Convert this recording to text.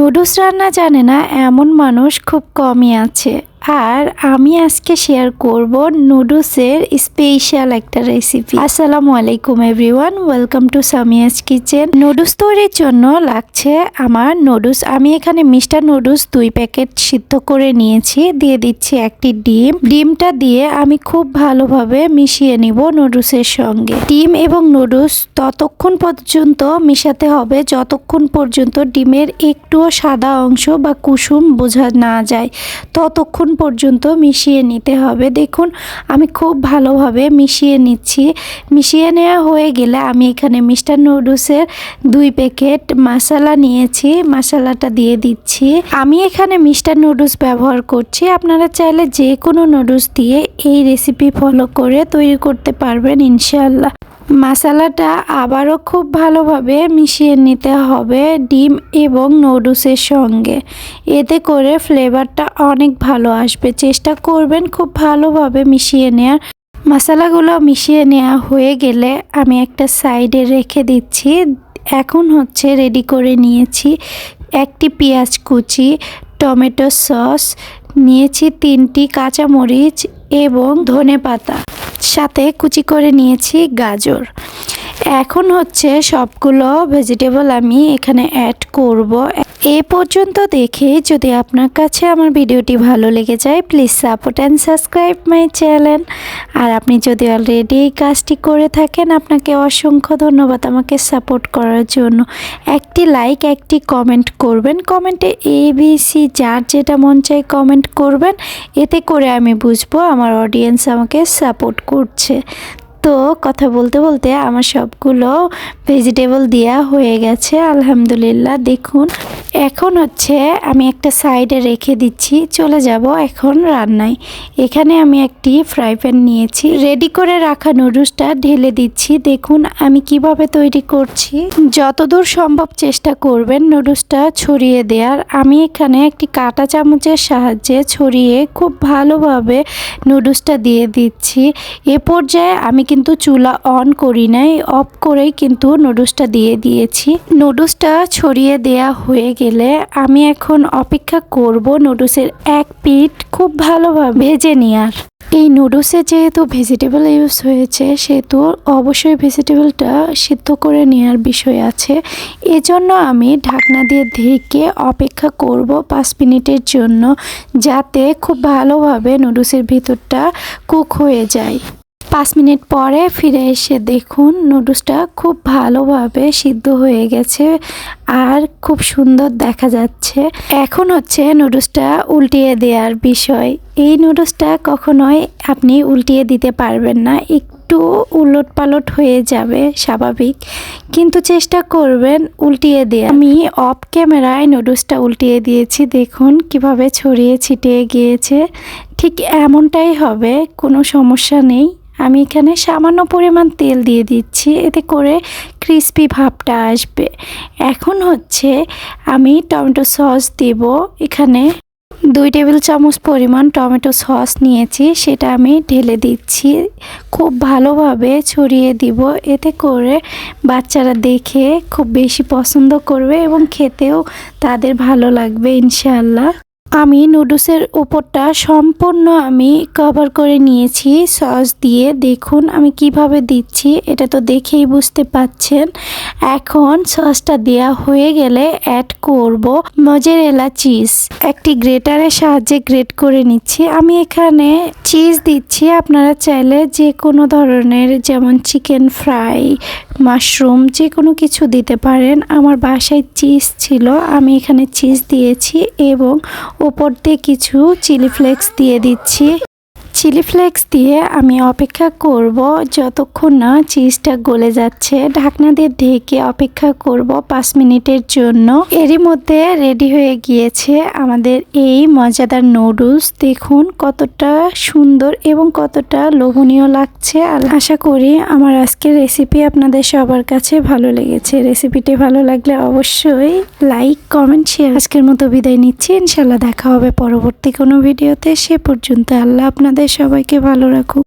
Noodles রান্না জানে না এমন মানুষ খুব কমই আছে। আর আমি আজকে শেয়ার করব নুডলসের স্পেশাল একটা রেসিপি আসসালামু আলাইকুম everyone welcome to Samia's kitchen noodles তৈরির জন্য লাগছে আমার নুডলস। আমি এখানে মিস্টার নুডলস দুই প্যাকেট সিদ্ধ করে নিয়েছি। দিয়ে দিচ্ছি একটি ডিম। ডিমটা দিয়ে আমি খুব ভালোভাবে মিশিয়ে নিব নুডলসের সঙ্গে। ডিম এবং নুডলস ততক্ষণ পর্যন্ত মিশাতে হবে। যতক্ষণ পর্যন্ত ডিমের একটুও সাদা অংশ বা কুসুম বোঝা না যায়, ততক্ষণ পর্যন্ত মিশিয়ে নিতে হবে। দেখুন, আমি খুব ভালোভাবে মিশিয়ে নিচ্ছি। মিশিয়ে নেওয়া হয়ে গেলে আমি এখানে মিস্টার নুডলসের দুই প্যাকেট মশলা নিয়েছি, মশলাটা দিয়ে দিচ্ছি। আমি এখানে মিস্টার নুডলস ব্যবহার করছি। আপনারা চাইলে যে কোনো নুডলস দিয়ে এই রেসিপি ফলো করে তৈরি করতে পারবেন ইনশাল্লাহ মশলাটা আবারও খুব ভালোভাবে মিশিয়ে নিতে হবে ডিম এবং নুডলসের সঙ্গে। এতে করে ফ্লেভারটা অনেক ভালো আসবে। চেষ্টা করবেন খুব ভালোভাবে মিশিয়ে নেওয়ার মশালাগুলো মিশিয়ে নেওয়া হয়ে গেলে আমি একটা সাইডে রেখে দিচ্ছি। এখন হচ্ছে রেডি করে নিয়েছি একটি পেঁয়াজ কুচি, টমেটো সস, নিয়েছি তিনটি কাঁচামরিচ এবং ধনে পাতা সাথে কুচি করে নিয়েছি গাজর। এখন হচ্ছে সবগুলো ভেজিটেবল আমি এখানে অ্যাড করব। এ পর্যন্ত দেখে যদি আপনার কাছে আমার ভিডিওটি ভালো লেগে যায় please support and subscribe my channel আর আপনি যদি অলরেডি এই কাজটি করে থাকেন, আপনাকে অসংখ্য ধন্যবাদ আমাকে সাপোর্ট করার জন্য। একটি লাইক একটি কমেন্ট করবেন। কমেন্টে এ বি সি যার যেটা মন চাই কমেন্ট করবেন। এতে করে আমি বুঝব আমার অডিয়েন্স আমাকে সাপোর্ট করছে। তো কথা বলতে বলতে আমার সবগুলো ভেজিটেবল দেওয়া হয়ে গেছে আলহামদুলিল্লাহ। দেখুন এখন হচ্ছে আমি একটা সাইডে রেখে দিচ্ছি, চলে যাব এখন রান্নায়। এখানে আমি একটি ফ্রাই প্যান নিয়েছি। রেডি করে রাখা নুডলসটা ঢেলে দিচ্ছি। দেখুন আমি কীভাবে তৈরি করছি। যতদূর সম্ভব চেষ্টা করবেন নুডলসটা ছড়িয়ে দেওয়ার। আমি এখানে একটি কাঁটা চামচের সাহায্যে ছড়িয়ে খুব ভালোভাবে নুডলসটা দিয়ে দিচ্ছি। এ পর্যায়ে আমি কিন্তু চুলা অন করি নাই, অফ করেই কিন্তু নুডলসটা দিয়ে দিয়েছি। নুডলসটা ছড়িয়ে দেয়া হয়ে গেলে আমি এখন অপেক্ষা করব নুডলসের এক পিঠ খুব ভালোভাবে ভেজে নেওয়ার এই নুডলসে যেহেতু ভেজিটেবল ইউজ হয়েছে, সেহেতু অবশ্যই ভেজিটেবলটা সিদ্ধ করে নেওয়ার বিষয় আছে। এজন্য আমি ঢাকনা দিয়ে ঢেকে অপেক্ষা করব পাঁচ মিনিটের জন্য, যাতে খুব ভালোভাবে নুডলসের ভিতরটা কুক হয়ে যায়। পাঁচ মিনিট পরে ফিরে এসে দেখুন নুডলসটা খুব ভালোভাবে সিদ্ধ হয়ে গেছে আর খুব সুন্দর দেখা যাচ্ছে। এখন হচ্ছে নুডলসটা উল্টিয়ে দেওয়ার বিষয়। এই নুডলসটা কখনোই আপনি উল্টিয়ে দিতে পারবেন না, একটু উলট পালট হয়ে যাবে স্বাভাবিক। কিন্তু চেষ্টা করবেন উল্টিয়ে দিয়ে আমি অফ ক্যামেরায় নুডলসটা উল্টিয়ে দিয়েছি, দেখুন কীভাবে ছড়িয়ে ছিটিয়ে গিয়েছে। ঠিক এমনটাই হবে, কোনো সমস্যা নেই। আমি এখানে সামান্য পরিমাণ তেল দিয়ে দিচ্ছি। এতে করে ক্রিস্পি ভাবটা আসবে। এখন হচ্ছে আমি টমেটো সস দেব। এখানে দুই টেবিল চামচ পরিমাণ টমেটো সস নিয়েছি। সেটা আমি ঢেলে দিচ্ছি। খুব ভালোভাবে ছড়িয়ে দিব। এতে করে বাচ্চারা দেখে খুব বেশি পছন্দ করবে এবং খেতেও তাদের ভালো লাগবে, ইনশাআল্লাহ। আমি নুডলসের উপরটা সম্পূর্ণ আমি কভার করে নিয়েছি। সস দিয়ে দেখুন আমি কীভাবে দিচ্ছি, এটা তো দেখেই বুঝতে পাচ্ছেন। এখন সসটা দেওয়া হয়ে গেলে অ্যাড করব মজেরেলা চিজ একটি গ্রেটারের সাহায্যে গ্রেট করে নিচ্ছি। আমি এখানে চিজ দিচ্ছি, আপনারা চাইলে যে কোনো ধরনের যেমন চিকেন ফ্রাই মাশরুম যে কোনো কিছু দিতে পারেন। আমার বাসায় চিজ ছিল, আমি এখানে চিজ দিয়েছি এবং ওপর দিয়ে কিছু চিলি ফ্লেক্স দিয়ে দিচ্ছি। চিলি ফ্লেক্স দিয়ে আমি অপেক্ষা করব যতক্ষণ না চিজটা গলে যাচ্ছে। ঢাকনা দিয়ে ঢেকে অপেক্ষা করব পাঁচ মিনিটের জন্য। এরই মধ্যে রেডি হয়ে গিয়েছে আমাদের এই মজাদার নুডলস। দেখুন কতটা সুন্দর এবং কতটা লোভনীয় লাগছে। আর আশা করি আমার আজকের রেসিপি আপনাদের সবার কাছে ভালো লেগেছে। রেসিপিটি ভালো লাগলে অবশ্যই লাইক কমেন্ট শেয়ার আজকের মতো বিদায় নিচ্ছি। ইনশাল্লাহ দেখা হবে পরবর্তী কোনো ভিডিওতে। সে পর্যন্ত আল্লাহ আপনাদের সবাইকে ভালো রাখুক।